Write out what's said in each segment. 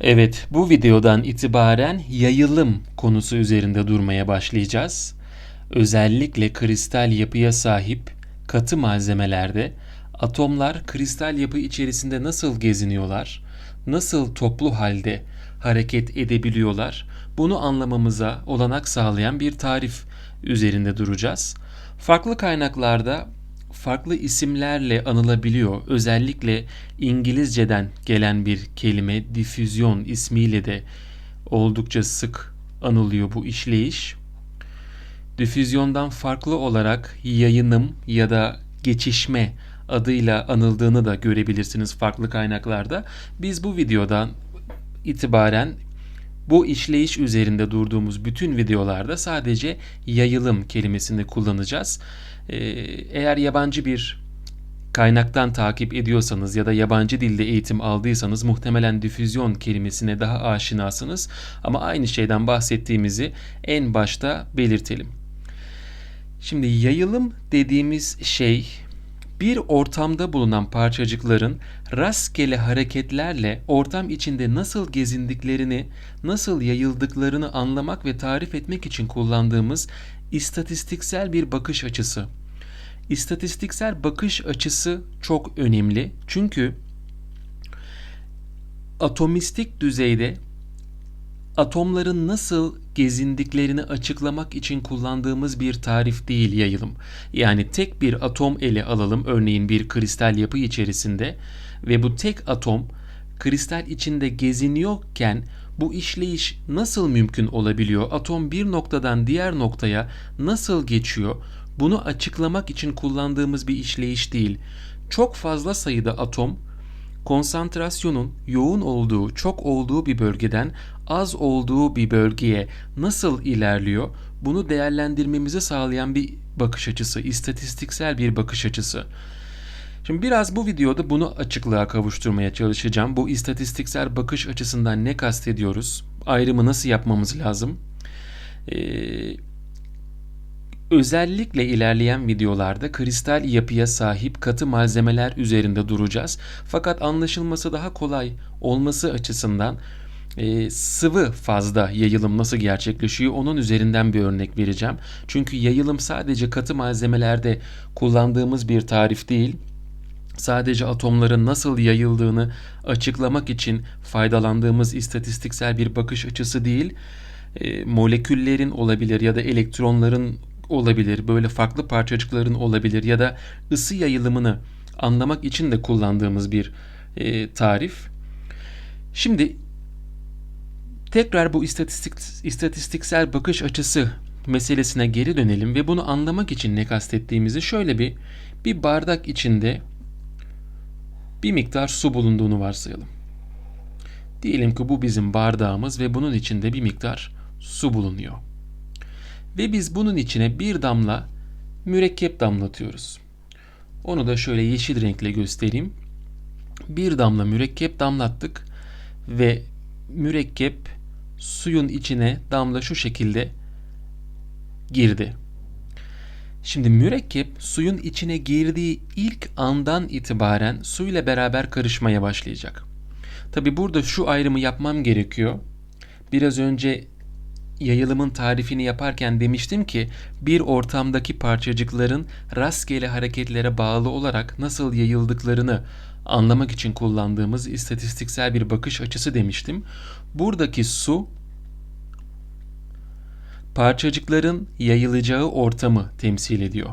Evet, bu videodan itibaren yayılım konusu üzerinde durmaya başlayacağız. Özellikle kristal yapıya sahip katı malzemelerde atomlar kristal yapı içerisinde nasıl geziniyorlar, nasıl toplu halde hareket edebiliyorlar, bunu anlamamıza olanak sağlayan bir tarif üzerinde duracağız. Farklı kaynaklarda farklı isimlerle anılabiliyor. Özellikle İngilizceden gelen bir kelime difüzyon ismiyle de oldukça sık anılıyor bu işleyiş. Difüzyondan farklı olarak yayınım ya da geçişme adıyla anıldığını da görebilirsiniz farklı kaynaklarda. Biz bu videodan itibaren bu işleyiş üzerinde durduğumuz bütün videolarda sadece yayılım kelimesini kullanacağız. Ee, eğer yabancı bir kaynaktan takip ediyorsanız ya da yabancı dilde eğitim aldıysanız muhtemelen difüzyon kelimesine daha aşinasınız ama aynı şeyden bahsettiğimizi en başta belirtelim. Şimdi yayılım dediğimiz şey bir ortamda bulunan parçacıkların rastgele hareketlerle ortam içinde nasıl gezindiklerini, nasıl yayıldıklarını anlamak ve tarif etmek için kullandığımız istatistiksel bir bakış açısı. İstatistiksel bakış açısı çok önemli. Çünkü atomistik düzeyde atomların nasıl gezindiklerini açıklamak için kullandığımız bir tarif değil yayılım. Yani tek bir atom ele alalım örneğin bir kristal yapı içerisinde ve bu tek atom kristal içinde geziniyorken bu işleyiş nasıl mümkün olabiliyor? Atom bir noktadan diğer noktaya nasıl geçiyor? Bunu açıklamak için kullandığımız bir işleyiş değil. Çok fazla sayıda atom konsantrasyonun yoğun olduğu, çok olduğu bir bölgeden az olduğu bir bölgeye nasıl ilerliyor? Bunu değerlendirmemizi sağlayan bir bakış açısı, istatistiksel bir bakış açısı. Şimdi biraz bu videoda bunu açıklığa kavuşturmaya çalışacağım. Bu istatistiksel bakış açısından ne kastediyoruz? Ayrımı nasıl yapmamız lazım? Ee, Özellikle ilerleyen videolarda kristal yapıya sahip katı malzemeler üzerinde duracağız. Fakat anlaşılması daha kolay olması açısından e, sıvı fazda yayılım nasıl gerçekleşiyor onun üzerinden bir örnek vereceğim. Çünkü yayılım sadece katı malzemelerde kullandığımız bir tarif değil sadece atomların nasıl yayıldığını açıklamak için faydalandığımız istatistiksel bir bakış açısı değil, e, moleküllerin olabilir ya da elektronların olabilir, böyle farklı parçacıkların olabilir ya da ısı yayılımını anlamak için de kullandığımız bir e, tarif. Şimdi tekrar bu istatistik, istatistiksel bakış açısı meselesine geri dönelim ve bunu anlamak için ne kastettiğimizi şöyle bir bir bardak içinde bir miktar su bulunduğunu varsayalım. Diyelim ki bu bizim bardağımız ve bunun içinde bir miktar su bulunuyor. Ve biz bunun içine bir damla mürekkep damlatıyoruz. Onu da şöyle yeşil renkle göstereyim. Bir damla mürekkep damlattık ve mürekkep suyun içine damla şu şekilde girdi. Şimdi mürekkep suyun içine girdiği ilk andan itibaren suyla beraber karışmaya başlayacak. Tabi burada şu ayrımı yapmam gerekiyor. Biraz önce yayılımın tarifini yaparken demiştim ki bir ortamdaki parçacıkların rastgele hareketlere bağlı olarak nasıl yayıldıklarını anlamak için kullandığımız istatistiksel bir bakış açısı demiştim. Buradaki su parçacıkların yayılacağı ortamı temsil ediyor.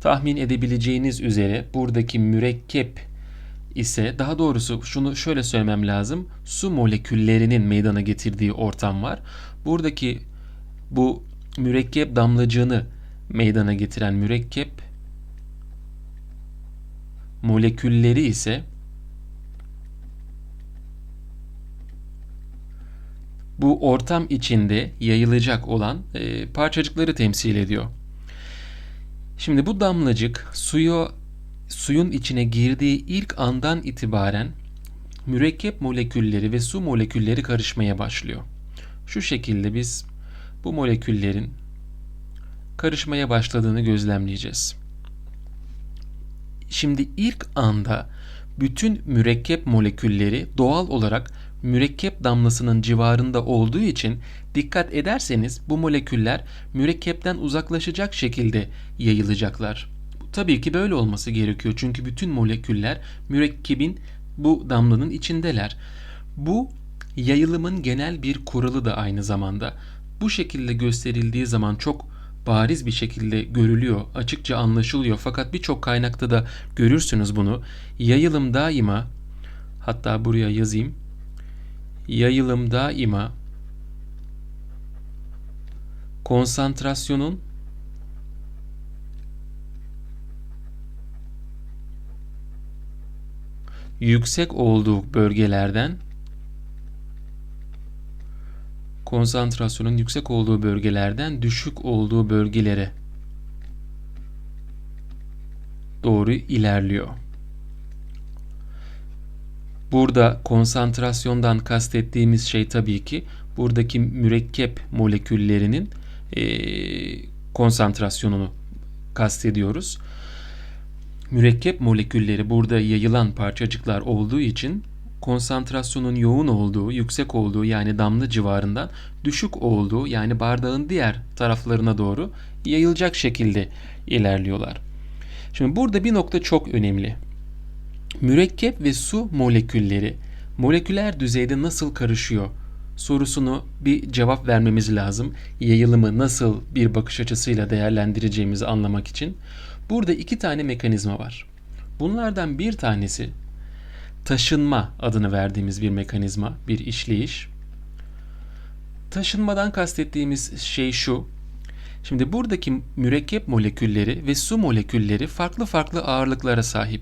Tahmin edebileceğiniz üzere buradaki mürekkep ise daha doğrusu şunu şöyle söylemem lazım. Su moleküllerinin meydana getirdiği ortam var. Buradaki bu mürekkep damlacığını meydana getiren mürekkep molekülleri ise bu ortam içinde yayılacak olan e, parçacıkları temsil ediyor. Şimdi bu damlacık suyu suyun içine girdiği ilk andan itibaren mürekkep molekülleri ve su molekülleri karışmaya başlıyor. Şu şekilde biz bu moleküllerin karışmaya başladığını gözlemleyeceğiz. Şimdi ilk anda bütün mürekkep molekülleri doğal olarak mürekkep damlasının civarında olduğu için dikkat ederseniz bu moleküller mürekkepten uzaklaşacak şekilde yayılacaklar. Tabii ki böyle olması gerekiyor çünkü bütün moleküller mürekkebin bu damlanın içindeler. Bu yayılımın genel bir kuralı da aynı zamanda. Bu şekilde gösterildiği zaman çok bariz bir şekilde görülüyor, açıkça anlaşılıyor. Fakat birçok kaynakta da görürsünüz bunu. Yayılım daima hatta buraya yazayım. Yayılım daima konsantrasyonun yüksek olduğu bölgelerden konsantrasyonun yüksek olduğu bölgelerden düşük olduğu bölgelere doğru ilerliyor. Burada konsantrasyondan kastettiğimiz şey tabii ki buradaki mürekkep moleküllerinin e, konsantrasyonunu kastediyoruz. Mürekkep molekülleri burada yayılan parçacıklar olduğu için konsantrasyonun yoğun olduğu, yüksek olduğu yani damla civarından düşük olduğu yani bardağın diğer taraflarına doğru yayılacak şekilde ilerliyorlar. Şimdi burada bir nokta çok önemli. Mürekkep ve su molekülleri moleküler düzeyde nasıl karışıyor sorusunu bir cevap vermemiz lazım. Yayılımı nasıl bir bakış açısıyla değerlendireceğimizi anlamak için. Burada iki tane mekanizma var. Bunlardan bir tanesi taşınma adını verdiğimiz bir mekanizma, bir işleyiş. Taşınmadan kastettiğimiz şey şu. Şimdi buradaki mürekkep molekülleri ve su molekülleri farklı farklı ağırlıklara sahip.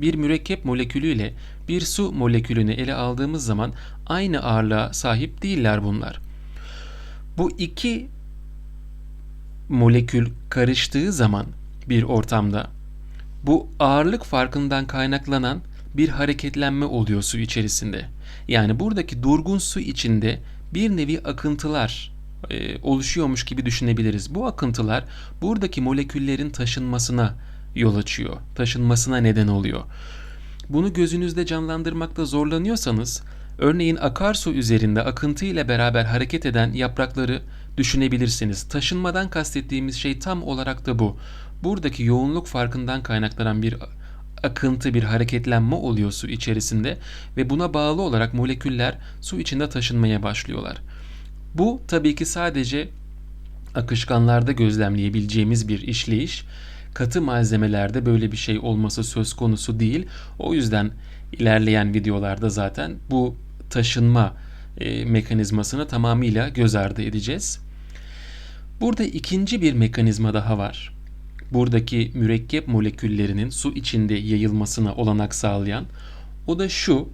Bir mürekkep molekülü ile bir su molekülünü ele aldığımız zaman aynı ağırlığa sahip değiller bunlar. Bu iki molekül karıştığı zaman bir ortamda bu ağırlık farkından kaynaklanan bir hareketlenme oluyor su içerisinde. Yani buradaki durgun su içinde bir nevi akıntılar e, oluşuyormuş gibi düşünebiliriz. Bu akıntılar buradaki moleküllerin taşınmasına yol açıyor. Taşınmasına neden oluyor. Bunu gözünüzde canlandırmakta zorlanıyorsanız örneğin akarsu üzerinde akıntı ile beraber hareket eden yaprakları düşünebilirsiniz. Taşınmadan kastettiğimiz şey tam olarak da bu. Buradaki yoğunluk farkından kaynaklanan bir akıntı, bir hareketlenme oluyor su içerisinde ve buna bağlı olarak moleküller su içinde taşınmaya başlıyorlar. Bu tabii ki sadece akışkanlarda gözlemleyebileceğimiz bir işleyiş. Katı malzemelerde böyle bir şey olması söz konusu değil. O yüzden ilerleyen videolarda zaten bu taşınma e, mekanizmasını tamamıyla göz ardı edeceğiz. Burada ikinci bir mekanizma daha var buradaki mürekkep moleküllerinin su içinde yayılmasına olanak sağlayan o da şu.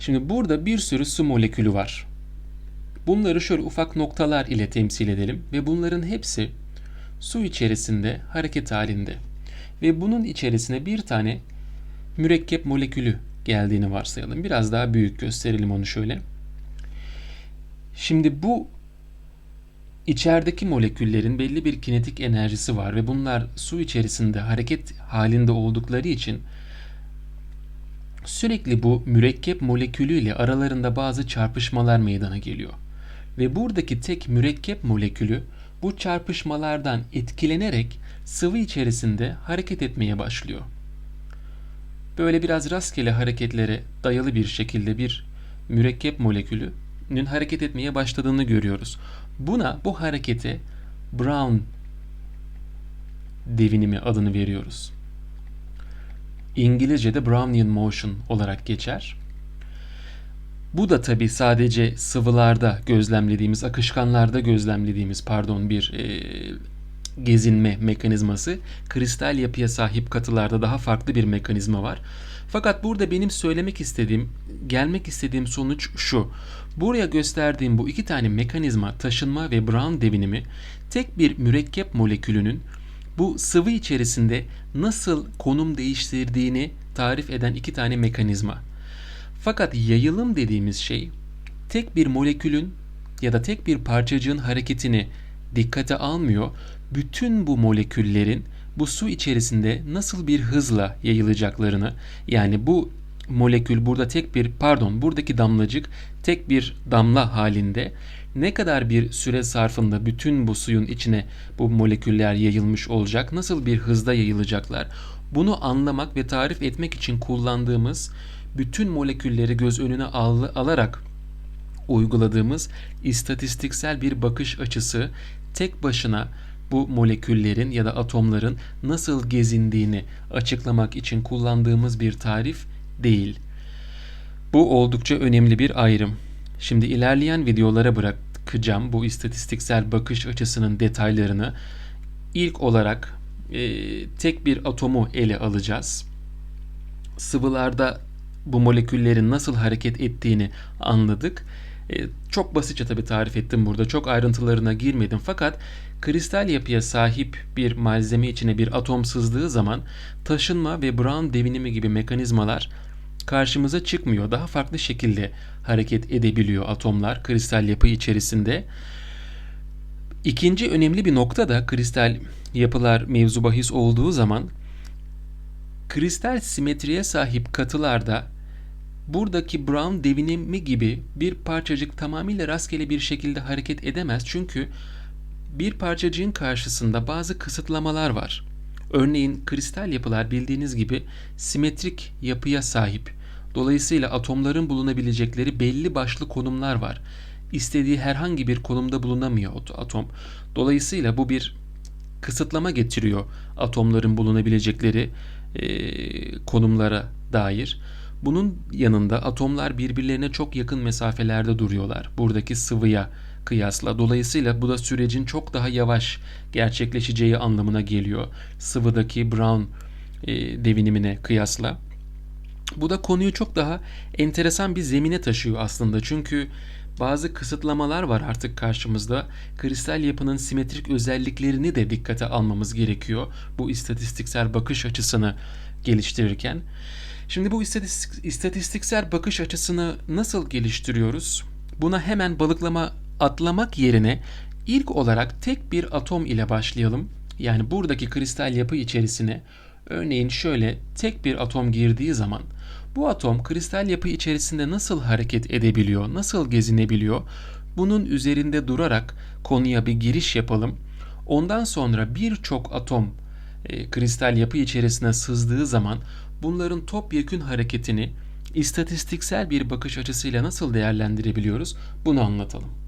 Şimdi burada bir sürü su molekülü var. Bunları şöyle ufak noktalar ile temsil edelim ve bunların hepsi su içerisinde hareket halinde. Ve bunun içerisine bir tane mürekkep molekülü geldiğini varsayalım. Biraz daha büyük gösterelim onu şöyle. Şimdi bu İçerideki moleküllerin belli bir kinetik enerjisi var ve bunlar su içerisinde hareket halinde oldukları için sürekli bu mürekkep molekülü ile aralarında bazı çarpışmalar meydana geliyor. Ve buradaki tek mürekkep molekülü bu çarpışmalardan etkilenerek sıvı içerisinde hareket etmeye başlıyor. Böyle biraz rastgele hareketlere dayalı bir şekilde bir mürekkep molekülünün hareket etmeye başladığını görüyoruz. Buna bu harekete Brown devinimi adını veriyoruz. İngilizce'de Brownian motion olarak geçer. Bu da tabi sadece sıvılarda gözlemlediğimiz, akışkanlarda gözlemlediğimiz pardon bir e, gezinme mekanizması. Kristal yapıya sahip katılarda daha farklı bir mekanizma var. Fakat burada benim söylemek istediğim, gelmek istediğim sonuç şu. Buraya gösterdiğim bu iki tane mekanizma taşınma ve Brown devinimi tek bir mürekkep molekülünün bu sıvı içerisinde nasıl konum değiştirdiğini tarif eden iki tane mekanizma. Fakat yayılım dediğimiz şey tek bir molekülün ya da tek bir parçacığın hareketini dikkate almıyor. Bütün bu moleküllerin bu su içerisinde nasıl bir hızla yayılacaklarını yani bu molekül burada tek bir pardon buradaki damlacık tek bir damla halinde ne kadar bir süre zarfında bütün bu suyun içine bu moleküller yayılmış olacak, nasıl bir hızda yayılacaklar bunu anlamak ve tarif etmek için kullandığımız bütün molekülleri göz önüne al alarak uyguladığımız istatistiksel bir bakış açısı tek başına bu moleküllerin ya da atomların nasıl gezindiğini açıklamak için kullandığımız bir tarif değil. Bu oldukça önemli bir ayrım. Şimdi ilerleyen videolara bırakacağım bu istatistiksel bakış açısının detaylarını. İlk olarak e, tek bir atomu ele alacağız. Sıvılarda bu moleküllerin nasıl hareket ettiğini anladık. E, çok basitçe tabii tarif ettim burada. Çok ayrıntılarına girmedim. Fakat kristal yapıya sahip bir malzeme içine bir atom sızdığı zaman taşınma ve Brown devinimi gibi mekanizmalar karşımıza çıkmıyor. Daha farklı şekilde hareket edebiliyor atomlar kristal yapı içerisinde. İkinci önemli bir nokta da kristal yapılar mevzu bahis olduğu zaman kristal simetriye sahip katılarda buradaki Brown devinimi gibi bir parçacık tamamıyla rastgele bir şekilde hareket edemez. Çünkü bir parçacığın karşısında bazı kısıtlamalar var. Örneğin kristal yapılar bildiğiniz gibi simetrik yapıya sahip. Dolayısıyla atomların bulunabilecekleri belli başlı konumlar var. İstediği herhangi bir konumda bulunamıyor atom. Dolayısıyla bu bir kısıtlama getiriyor atomların bulunabilecekleri e, konumlara dair. Bunun yanında atomlar birbirlerine çok yakın mesafelerde duruyorlar. Buradaki sıvıya kıyasla. Dolayısıyla bu da sürecin çok daha yavaş gerçekleşeceği anlamına geliyor. Sıvıdaki Brown e, devinimine kıyasla. Bu da konuyu çok daha enteresan bir zemine taşıyor aslında. Çünkü bazı kısıtlamalar var artık karşımızda. Kristal yapının simetrik özelliklerini de dikkate almamız gerekiyor. Bu istatistiksel bakış açısını geliştirirken. Şimdi bu istatistik, istatistiksel bakış açısını nasıl geliştiriyoruz? Buna hemen balıklama atlamak yerine ilk olarak tek bir atom ile başlayalım. Yani buradaki kristal yapı içerisine örneğin şöyle tek bir atom girdiği zaman bu atom kristal yapı içerisinde nasıl hareket edebiliyor, nasıl gezinebiliyor? Bunun üzerinde durarak konuya bir giriş yapalım. Ondan sonra birçok atom e, kristal yapı içerisine sızdığı zaman bunların topyekün hareketini istatistiksel bir bakış açısıyla nasıl değerlendirebiliyoruz bunu anlatalım.